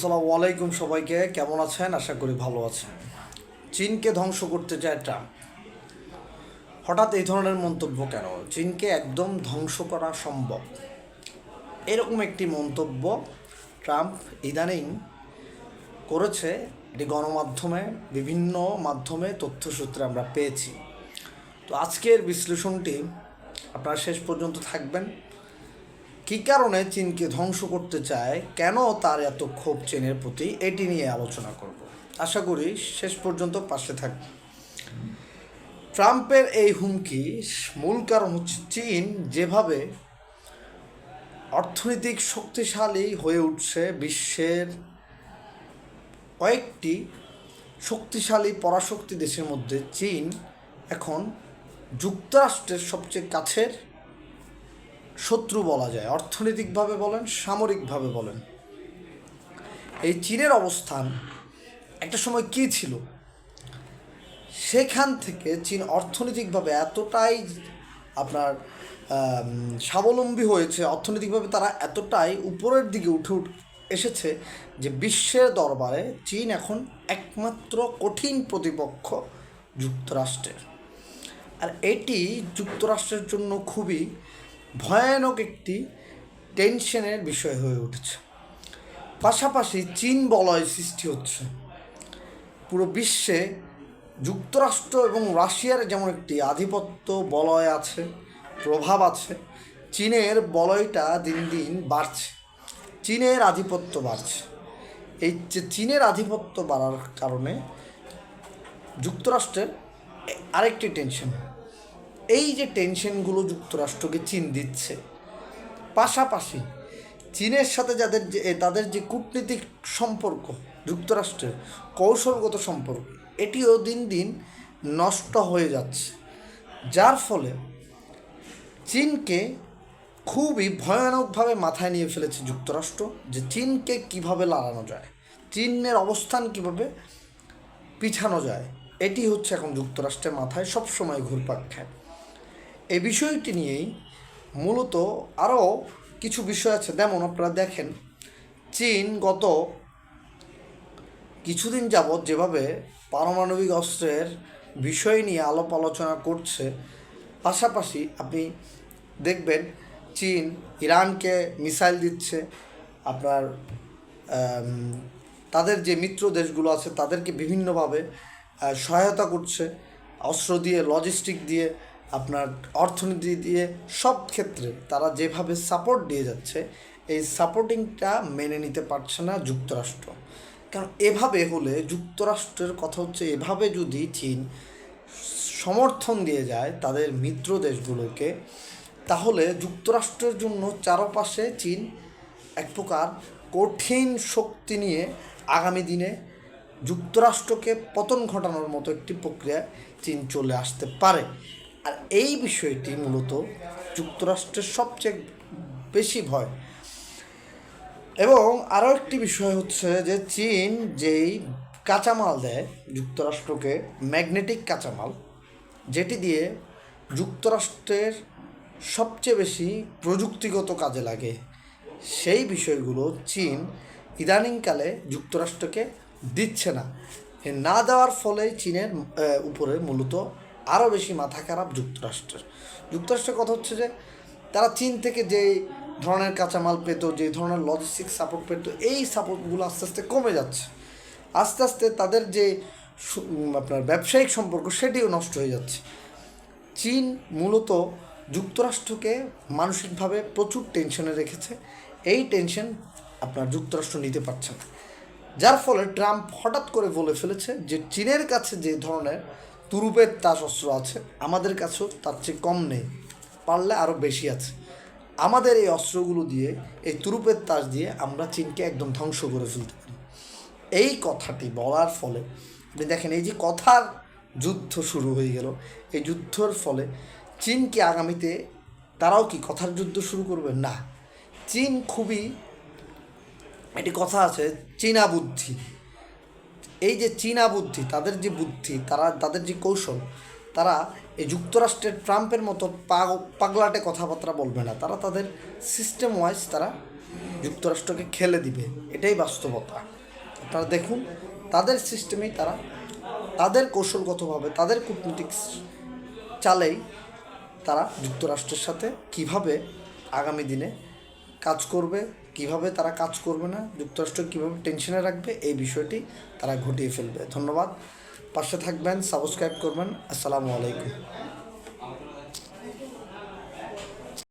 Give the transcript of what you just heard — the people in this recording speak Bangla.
আসসালামু আলাইকুম সবাইকে, কেমন আছেন? আশা করি ভালো আছেন। চীনকে ধ্বংস করতে চায় ট্রাম্প। হঠাৎ এই ধরনের মন্তব্য কেন? চীনকে একদম ধ্বংস করা সম্ভব। এরকম একটি মন্তব্য ট্রাম্প ইদানিং করেছে। এটি গণমাধ্যমে, বিভিন্ন মাধ্যমে, তথ্যসূত্রে আমরা পেয়েছি। তো আজকের বিশ্লেষণটি আপনারা শেষ পর্যন্ত থাকবেন। কী কারণে চীনকে ধ্বংস করতে চায়? কেন তার এত ক্ষোভ চীনের প্রতি? এটি নিয়ে আলোচনা করব। আশা করি শেষ পর্যন্ত পাশে থাকবে ট্রাম্পের এই হুমকি মূল কারণ হচ্ছে চীন যেভাবে অর্থনৈতিক শক্তিশালী হয়ে উঠছে, বিশ্বের কয়েকটি শক্তিশালী পরাশক্তি দেশের মধ্যে চীন এখন যুক্তরাষ্ট্রের সবচেয়ে কাছের শত্রু বলা যায়। অর্থনৈতিকভাবে বলেন, সামরিকভাবে বলেন। এই চীনের অবস্থান একটা সময় কী ছিল? সেখান থেকে চীন অর্থনৈতিকভাবে এতটাই, আপনার স্বাবলম্বী হয়েছে, অর্থনৈতিকভাবে তারা এতটাই উপরের দিকে উঠে উঠ, এসেছে যে বিশ্বের দরবারে চীন এখন একমাত্র কঠিন প্রতিপক্ষ যুক্তরাষ্ট্রের। আর এটি যুক্তরাষ্ট্রের জন্য খুবই ভয়ানক একটি টেনশনের বিষয় হয়ে উঠেছে। পাশাপাশি চীন বলয় সৃষ্টি হচ্ছে। পুরো বিশ্বে যুক্তরাষ্ট্র এবং রাশিয়ার যেমন একটি আধিপত্য, বলয় আছে, প্রভাব আছে, চীনের বলয়টা দিন দিন বাড়ছে। চীনের আধিপত্য বাড়ছে। এই যে চীনের আধিপত্য বাড়ার কারণে যুক্তরাষ্ট্রের আরেকটি টেনশন। এই যে টেনশনগুলো যুক্তরাষ্ট্রকে চীন দিচ্ছে, পাশাপাশি চীনের সাথে যাদের যে তাদের যে কূটনীতিক সম্পর্ক, যুক্তরাষ্ট্রের কৌশলগত সম্পর্ক, এটিও দিন দিন নষ্ট হয়ে যাচ্ছে। যার ফলে চীনকে খুবই ভয়ানকভাবে মাথায় নিয়ে ফেলেছে যুক্তরাষ্ট্র যে চীনকে কীভাবে লাড়ানো যায়, চীনের অবস্থান কীভাবে পিছানো যায়, এটি হচ্ছে এখন যুক্তরাষ্ট্রের মাথায় সবসময় ঘুরপাক খায়। এই বিষয়টি নিয়েই মূলত আরও কিছু বিষয় আছে। যেমন আপনারা দেখেন, চীন গত কিছুদিন যাবৎ যেভাবে পারমাণবিক অস্ত্রের বিষয় নিয়ে আলাপ আলোচনা করছে, পাশাপাশি আপনি দেখবেন চীন ইরানকে মিসাইল দিচ্ছে, আপনার তাদের যে মিত্র দেশগুলো আছে তাদেরকে বিভিন্নভাবে সহায়তা করছে, অস্ত্র দিয়ে লজিস্টিক দিয়ে আপনার অর্থনীতি দিয়ে সব ক্ষেত্রে তারা যেভাবে সাপোর্ট দিয়ে যাচ্ছে, এই সাপোর্টিংটা মেনে নিতে পারছে না যুক্তরাষ্ট্র। কারণ এভাবে হলে যুক্তরাষ্ট্রের কথা হচ্ছে এভাবে যদি চীন সমর্থন দিয়ে যায় তাদের মিত্র দেশগুলোকে, তাহলে যুক্তরাষ্ট্রের জন্য চারপাশে চীন এক প্রকার কঠিন শক্তি নিয়ে আগামী দিনে যুক্তরাষ্ট্রকে পতন ঘটানোর মতো একটি প্রক্রিয়া চীন চলে আসতে পারে। আর এই বিষয়টি মূলত যুক্তরাষ্ট্রের সবচেয়ে বেশি ভয়। এবং আরও একটি বিষয় হচ্ছে যে চীন যেই কাঁচামাল দেয় যুক্তরাষ্ট্রকে, ম্যাগনেটিক কাঁচামাল, যেটি দিয়ে যুক্তরাষ্ট্রের সবচেয়ে বেশি প্রযুক্তিগত কাজে লাগে। সেই বিষয়গুলো চীন ইদানিংকালে যুক্তরাষ্ট্রকে দিচ্ছে না। না দেওয়ার ফলে চীনের উপরে মূলত আরও বেশি মাথা খারাপ যুক্তরাষ্ট্রের। যুক্তরাষ্ট্রের কথা হচ্ছে যে, তারা চীন থেকে যে ধরনের কাঁচামাল পেতো যে ধরনের লজিস্টিক সাপোর্ট পেত, এই সাপোর্টগুলো আস্তে আস্তে কমে যাচ্ছে। আস্তে আস্তে তাদের যে আপনার ব্যবসায়িক সম্পর্ক, সেটিও নষ্ট হয়ে যাচ্ছে। চীন মূলত যুক্তরাষ্ট্রকে মানসিকভাবে প্রচুর টেনশনে রেখেছে। এই টেনশন আপনার যুক্তরাষ্ট্র নিতে পারছে না। যার ফলে ট্রাম্প হঠাৎ করে বলে ফেলেছে যে, চীনের কাছে যে ধরনের তুরুপের তাস অস্ত্র আছে। আমাদের কাছেও তার চেয়ে কম নেই, পারলে আরও বেশি আছে। আমাদের এই অস্ত্রগুলো দিয়ে, এই তুরুপের তাস দিয়ে আমরা চীনকে একদম ধ্বংস করে ফেলতে পারি। এই কথাটি বলার ফলে, আপনি দেখেন এই যে কথার যুদ্ধ শুরু হয়ে গেল। এই যুদ্ধর ফলে চীন কি আগামীতে তারাও কি কথার যুদ্ধ শুরু করবে? না। চীন খুবই, একটি কথা আছে, চীনা বুদ্ধি। এই যে চীনা বুদ্ধি, তাদের যে বুদ্ধি, তারা, তাদের যে কৌশল, তারা এই যুক্তরাষ্ট্রের ট্রাম্পের মতো পাগ, পাগলাটে কথাবার্তা বলবে না। তারা তাদের সিস্টেম ওয়াইজ তারা যুক্তরাষ্ট্রকে খেলে দিবে। এটাই বাস্তবতা। আপনারা দেখুন, তাদের সিস্টেমেই তারা, তাদের কৌশলগতভাবে, তাদের কূটনীতিক চালেই তারা যুক্তরাষ্ট্রের সাথে কীভাবে আগামী দিনে কাজ করবে কীভাবে তারা কাজ করবে না, যুক্তরাষ্ট্র কীভাবে টেনশনে রাখবে, এই বিষয়টি তারা ঘটিয়ে ফেলবে। ধন্যবাদ। পাশে থাকবেন সাবস্ক্রাইব করবেন। আসসালামু আলাইকুম।